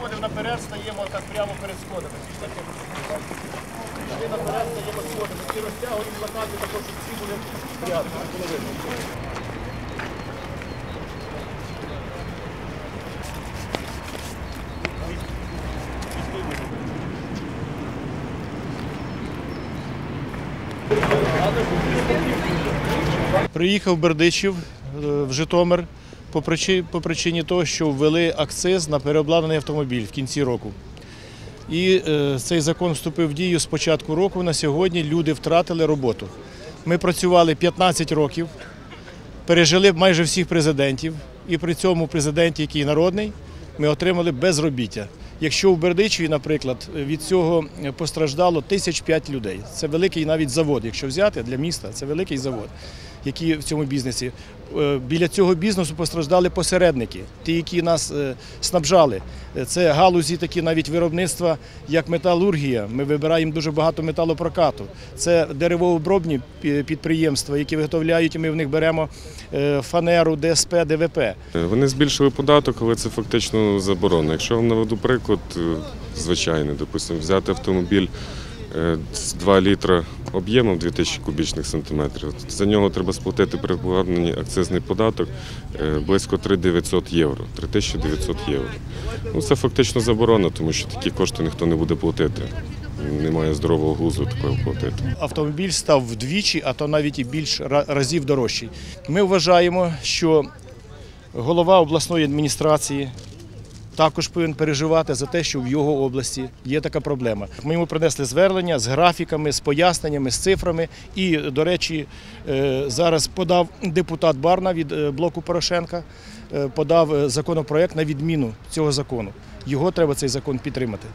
сходів наперед, стаємо так прямо перед сходами. Пішли наперед, стаємо сходами. Ці розтягуємо плакати, також всі були рядом. Приїхав Бердичів е, в Житомир по причині, того, що ввели акциз на переобладнаний автомобіль в кінці року. І е, цей закон вступив в дію з початку року. На сьогодні люди втратили роботу. Ми працювали 15 років, пережили майже всіх президентів, і при цьому президенті, який народний, ми отримали безробіття. Якщо в Бердичеві, наприклад, від цього постраждало тисяч п'ять людей. Це великий навіть завод, якщо взяти для міста, це великий завод, який в цьому бізнесі. Е, Біля цього бізнесу постраждали посередники, ті, які нас е, снабжали. Е, Це галузі, такі навіть виробництва, як металургія. Ми вибираємо дуже багато металопрокату. Це деревообробні підприємства, які виготовляють, і ми в них беремо фанеру, ДСП, ДВП. Вони збільшили податок, але це фактично заборона. Якщо я вам наведу приклад, е, звичайний, допустимо, взяти автомобіль е, з 2 літра об'ємом 2000 кубічних сантиметрів, за нього треба сплатити при обладнанні акцизний податок е, близько 3900 євро, 3900 євро. Ну, це фактично заборона, тому що такі кошти ніхто не буде платити. Немає здорового глузду такого платити. автомобіль став вдвічі, а то навіть і більш разів дорожчий. Ми вважаємо, що голова обласної адміністрації також повинен переживати за те, що в його області є така проблема. Ми йому принесли звернення з графіками, з поясненнями, з цифрами. І, до речі, е, зараз подав депутат Барна від е, блоку Порошенка, е, подав законопроект на відміну цього закону. Його треба цей закон підтримати.